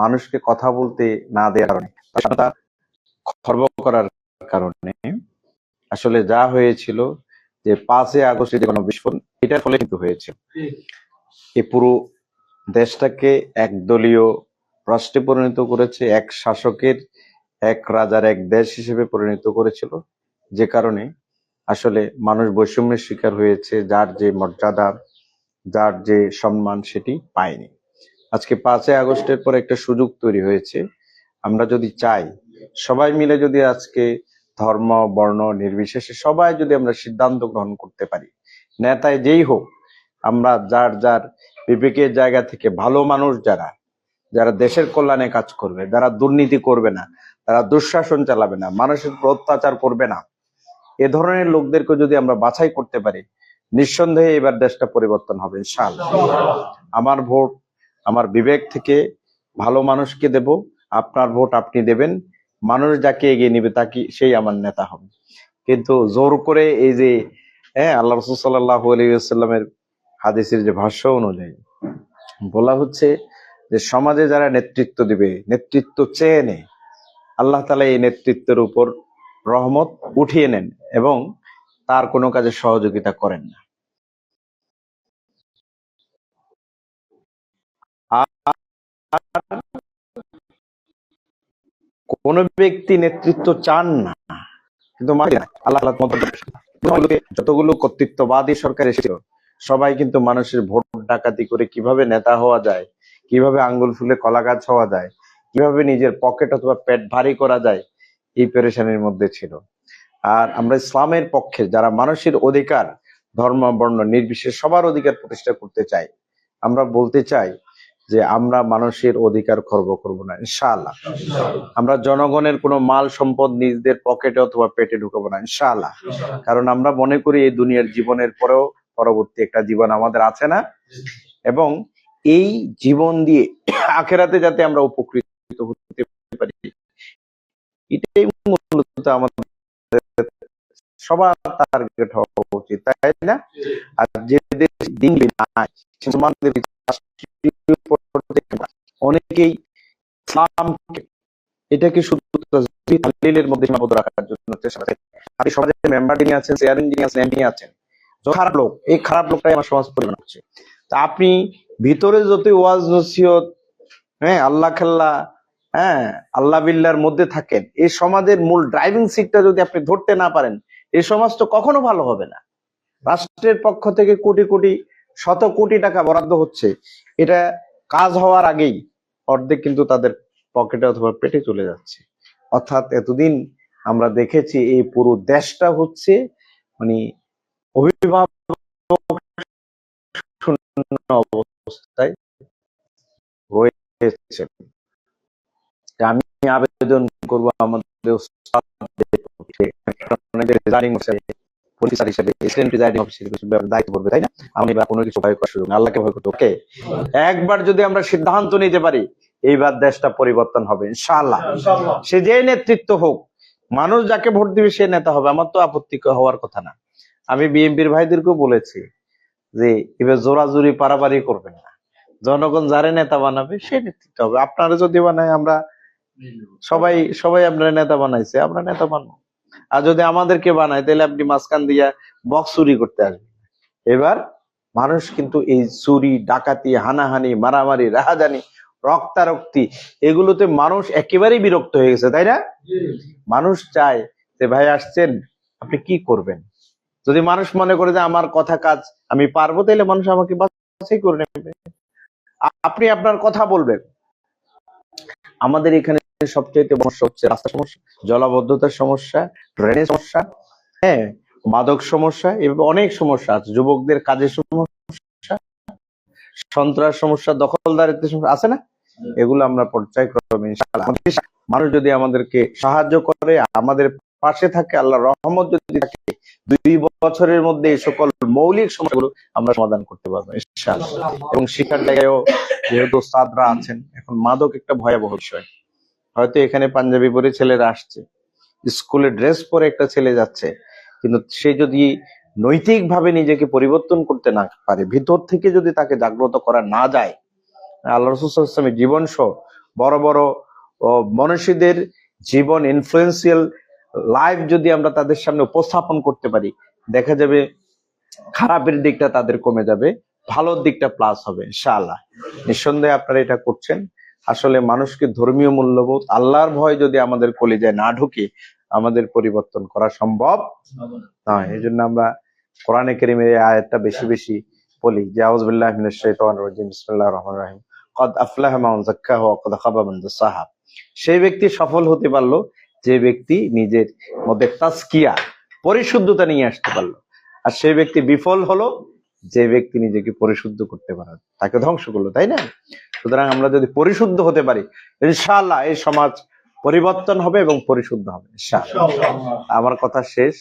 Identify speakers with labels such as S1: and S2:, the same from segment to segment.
S1: মানুষকে কথা বলতে না দেওয়ার কারণে। খর্ব করার কারণে আসলে যা হয়েছিল যে পাঁচই আগস্টে যে গণবিস্ফোরণ, এটার ফলে কিন্তু হয়েছিল এ পুরো দেশটাকে একদলীয় রাষ্ট্রে পরিণত করেছে, এক শাসকের, এক রাজার এক দেশ হিসেবে পরিণত করেছিল। যে কারণে আসলে মানুষ বৈষম্যের শিকার হয়েছে, যার যে মর্যাদা, যার যে সম্মান, সেটি পায়নি। আজকে পাঁচই আগস্টের পর একটা সুযোগ তৈরি হয়েছে। আমরা যদি চাই, সবাই মিলে যদি আজকে ধর্ম, বর্ণ, নির্বিশেষে সবাই যদি আমরা সিদ্ধান্ত গ্রহণ করতে পারি নেতায় যেই হোক, আমরা যার যার বিবেকের জায়গা থেকে ভালো মানুষ যারা যারা দেশের কল্যাণে কাজ করবে, যারা দুর্নীতি করবে না তারা দুঃশাসন চালাবে না, মানুষের উপর অত্যাচার করবে না, এ ধরনের লোকদেরকে যদি আমরা বাছাই করতে পারি, নিঃসন্দেহে এবার দেশটা পরিবর্তন হবে, ইনশাআল্লাহ। আমার ভোট আমার বিবেক থেকে ভালো মানুষকে দেব, আপনার ভোট আপনি দেবেন, মানুষ যাকে এগিয়ে নিবে তাকে সেই আমার নেতা হবে। কিন্তু জোর করে এই যে হ্যাঁ আল্লাহ রসুল সাল্লাহ আলাইসাল্লামের হাদিসের যে ভাষ্য অনুযায়ী বলা হচ্ছে যে, সমাজে যারা নেতৃত্ব দিবে, নেতৃত্ব চেয়ে নেয় আল্লাহ তালা এই নেতৃত্বের উপর রহমত উঠিয়ে নেন এবং তার কোনো কাজে সহযোগিতা করেন না। কোন ব্যক্তি নেতৃত্ব চান না, কিন্তু যতগুলো কর্তৃত্ববাদী সরকার এসেছিল, সবাই কিন্তু মানুষের ভোট ডাকাতি করে কীভাবে নেতা হওয়া যায়, কীভাবে আঙ্গুল ফুলে কলা গাছ হওয়া যায়, কীভাবে নিজের পকেট অথবা পেট ভারী করা যায়, এই পেরেশানির মধ্যে ছিল। আর আমরা ইসলামের পক্ষে যারা মানুষের অধিকার, ধর্ম, বর্ণ নির্বিশেষে সবার অধিকার প্রতিষ্ঠা করতে চাই, আমরা বলতে চাই যে আমরা মানুষের অধিকার খর্ব করব না ইনশাআল্লাহ। আমরা জনগণের কোনো মাল সম্পদ নিজেদের পকেটে অথবা পেটে ঢুকাবো না ইনশাআল্লাহ। কারণ আমরা মনে করি এই দুনিয়ার জীবনের পরেও পরবর্তী একটা জীবন আমাদের আছে না? এবং এই জীবন দিয়ে আখেরাতে যাতে আমরা উপকৃত হতে পারি এটাই মূলত আমাদের সবার টার্গেট হওয়া উচিত তাই না? আর যে দেশ দিন মুসলমানদের অনেকেই ইসলামকে এটাকে শুধু তাহলিলের মধ্যে সীমাবদ্ধ রাখার জন্য চেষ্টা করে। আপনি সমাজের মেম্বার যিনি আছেন চেয়ারম্যান যিনি আছেন এমপি আছেন খারাপ লোক, এই খারাপ লোকটাই আমার সমাজ পরিমাণ হচ্ছে তা আপনি ভিতরে যত ওয়াজ নসিহত হ্যাঁ আল্লাহ খেল্লা হ্যাঁ আল্লাহ বিল্লার মধ্যে থাকেন, এই সমাজের মূল ড্রাইভিং সিটটা যদি আপনি ধরতে না পারেন, এই সমাজ তো কখনো ভালো হবে না। রাষ্ট্রের পক্ষ থেকে কোটি কোটি, শত কোটি টাকা বরাদ্দ হচ্ছে। এটা কাজ হওয়ার আগেই অর্ধেক কিন্তু তাদের পকেটে অথবা পেটে চলে যাচ্ছে। অর্থাৎ এতদিন আমরা দেখেছি এই পুরো দেশটা হচ্ছে মানে অভিভাবক অবস্থায় রয়েছে। আমি আবেদন করব আমাদের প্রফেসর হিসেবে assistant presiding officer হিসেবে দায়িত্ব করবে তাই না? আমি বা কোনো কিছু ভয় করার সুযোগ আল্লাহকে ভয় করতে ওকে? একবার যদি আমরা সিদ্ধান্ত নিতে পারি এইবার দেশটা পরিবর্তন হবে ইনশাআল্লাহ। সে যে নেতৃত্ব হোক মানুষ যাকে ভোট দিবে সে নেতা হবে আমার তো আপত্তি হওয়ার কথা না। আমি বিএনপির ভাইদেরকেও বলেছি যে এবার জোরাজুরি পারাপারি করবেন না। জনগণ যারে নেতা বানাবে সে নেতৃত্ব হবে। আপনারা যদি বানায় আমরা সবাই সবাই আপনারা নেতা বানাইছে আমরা নেতা বানবো। আর যদি আমাদেরকে বানায়, তাহলে আপনি মাঝখান দিয়া বক্স চুরি করতে আসবেন। এবার মানুষ কিন্তু এই চুরি, ডাকাতি, হানাহানি, মারামারি, রাহাজানি, রক্তারক্তি, এগুলোতে মানুষ একেবারেই বিরক্ত হয়ে গেছে, তাই না? মানুষ চায় যে, ভাই, আসছেন, আপনি কি করবেন? যদি মানুষ মনে করে যে, আমার কথা কাজ, আমি পারব, তাহলে মানুষ আমাকে করে নেবে। আপনি আপনার কথা বলবেন। আমাদের এখানে সবচেয়ে সমস্যা হচ্ছে রাস্তা সমস্যা, জলাবদ্ধতার সমস্যা ড্রেনের সমস্যা হ্যাঁ মাদক সমস্যা এভাবে অনেক সমস্যা আছে। যুবকদের কাজের সমস্যা, সন্ত্রাস সমস্যা, দখলদারিত্বের সমস্যা আছে না? এগুলো আমরা পর্যায়ক্রমে মানুষ যদি আমাদেরকে সাহায্য করে, আমাদের পাশে থাকে, আল্লাহ রহমত যদি থাকে, দুই বছরের মধ্যে এই সকল মৌলিক সমস্যাগুলো আমরা সমাধান করতে পারব এবং শিক্ষার জায়গায়ও যেহেতু সাদরা আছেন, এখন মাদক একটা ভয়াবহ বিষয়। হয়তো এখানে পাঞ্জাবি পরে ছেলেরা আসছে। স্কুলে ড্রেস পরে একটা ছেলে যাচ্ছে। কিন্তু সে যদি নৈতিকভাবে নিজেকে পরিবর্তন করতে না পারে, ভিতর থেকে যদি তাকে জাগ্রত করা না যায়, আল্লাহ রসুলের জীবন সহ বড় বড় মনীষীদের জীবন ইনফ্লুয়েন্সিয়াল লাইফ যদি আমরা তাদের সামনে উপস্থাপন করতে পারি, দেখা যাবে খারাপের দিকটা তাদের কমে যাবে, ভালোর দিকটা প্লাস হবে, ইনশাআল্লাহ। নিঃসন্দেহে আপনারা এটা করছেন। আসলে মানুষকে ধর্মীয় মূল্যবোধ, আল্লাহর ভয় যদি আমাদের কলিজায় না ঢুকে, আমাদের পরিবর্তন করা সম্ভব নয়। এই জন্য আমরা কোরআনে কেরিমের আয়াতটা বেশি বেশি বলি। যে রাজিম, বিসমিল্লাহির রহমানির রহিম। আফলাহা কদ খাবা মান সেই ব্যক্তি সফল হতে পারল, যে ব্যক্তি নিজের মধ্যে তাজকিয়া, পরিশুদ্ধতা নিয়ে আসতে পারল। আর সেই ব্যক্তি বিফল হলো, যে ব্যক্তি নিজেকে পরিশুদ্ধ করতে পারে তাকে ধ্বংস করল, তাই না? সুতরাং আমরা যদি পরিশুদ্ধ হতে পারি ইনশাআল্লাহ এই সমাজ পরিবর্তন হবে এবং পরিশুদ্ধ হবে আমার কথা শেষ।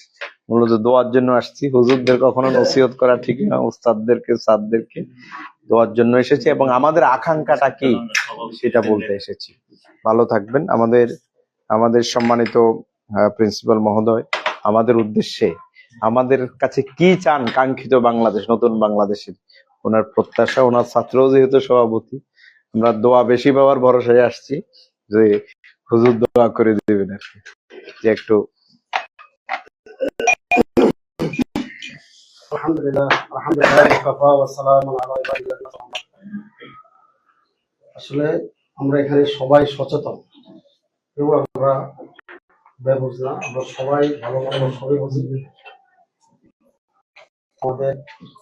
S1: মূলত দোয়ার জন্য আসছি। হুজুরদের কখনো নসিহত করা ঠিক না উস্তাদদেরকে সাদদেরকে দোয়ার জন্য এসেছি এবং আমাদের আকাঙ্ক্ষাটা কি সেটা বলতে এসেছি। ভালো থাকবেন। আমাদের আমাদের সম্মানিত প্রিন্সিপাল মহোদয় আমাদের উদ্দেশ্যে আমাদের কাছে কি চান কাঙ্ক্ষিত বাংলাদেশ নতুন বাংলাদেশের? ওনার প্রত্যাশা ওনার ছাত্রও যেহেতু সভাপতি আমরা দোয়া বেশি পাওয়ার ভরসায় আসছি যে হুজুর দোয়া করে দিবেন আর কি। যে একটু
S2: আসলে আমরা এখানে সবাই সচেতন। কেউ আমরা না, আমরা সবাই ভালো ভালো সবাই বুঝি। আমাদের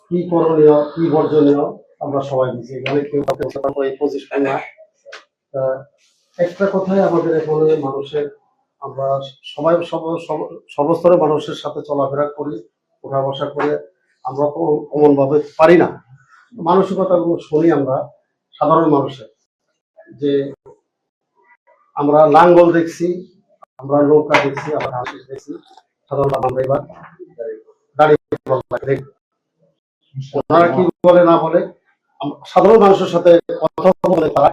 S2: কি করণীয়, কি বর্জনীয় আমরা সবাই বুঝি এখানে কেউ কাউকে একটা কথাই আমাদের এখানে মানুষের, আমরা সবাই সব, সব- সর্বস্তরের মানুষের সাথে চলাফেরা করি ওঠা বসা করে, আমরা তো অমন ভাবে পারি না। মানসিকতাগুলো শুনি আমরা, সাধারণ মানুষের। যে আমরা লাঙ্গল দেখছি, আমরা নৌকা দেখছি, আমরা হাসি দেখছি সাধারণত আমরা এবার দাঁড়িয়ে ওনারা কি বলে, না বলে সাধারণ মানুষের সাথে কথা বলে তারা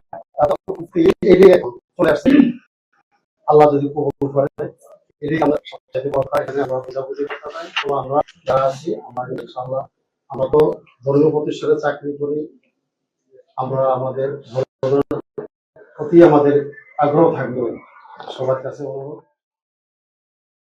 S2: চলে আসছে। আল্লাহ যদি কবুল করে, এটাই আমরা সবচেয়ে এখানে আমরা বোঝাবুঝি তো আমরা আছি, আমরা তো ধর্মীয় প্রতিষ্ঠানে চাকরি করি। আমরা আমাদের প্রতি আমাদের আগ্রহ থাকবে। সবার কাছে অনুরোধ